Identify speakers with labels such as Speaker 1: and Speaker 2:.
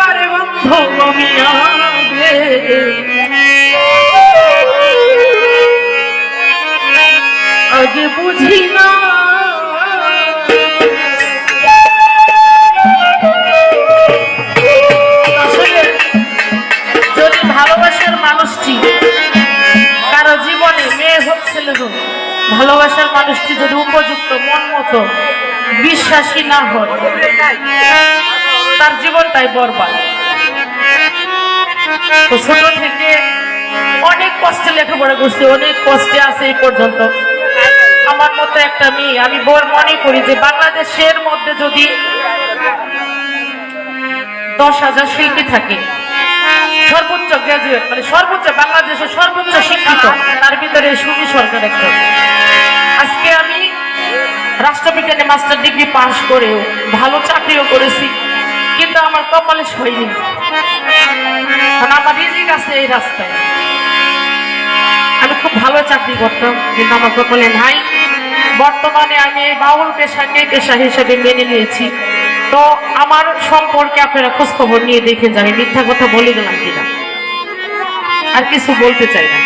Speaker 1: যাইবারে বন্ধ আগে। বুঝি না। যদি ভালোবাসার মানুষটি কারও জীবনে মেয়ে হোক, ছেলে হোক, ভালোবাসার মানুষটি যদি উপযুক্ত, মন মতো, বিশ্বাসী না হয় তার জীবনটাই বরবাদ। ছোট থেকে অনেক কষ্টে লেখাপড়া করছি, অনেক কষ্টে আছে এই পর্যন্ত। আমার মতো একটা মেয়ে, আমি বর মনে করি যে বাংলাদেশের মধ্যে যদি দশ হাজার শিল্পী থাকে, সর্বোচ্চ গ্রাজুয়েট মানে সর্বোচ্চ বাংলাদেশের সর্বোচ্চ শিক্ষিত, তার ভিতরে সুমি সরকার একজন। আজকে আমি রাষ্ট্রবিজ্ঞানে মাস্টার ডিগ্রি পাশ করেও ভালো চাকরিও করেছি। কিন্তু আমার কপালে হয়নি কারণ আমার রিজিক আছে এই রাস্তায়। আমি খুব ভালো চাকরি করতাম, কিন্তু আমার কপালে নাই। বর্তমানে আমি এই বাউল পেশাকে পেশা হিসেবে মেনে নিয়েছি। তো আমার সম্পর্কে আপনারা খোঁজ খবর নিয়ে দেখেন যে আমি মিথ্যা কথা বলে গেলাম কিনা। আর কিছু বলতে চাই না।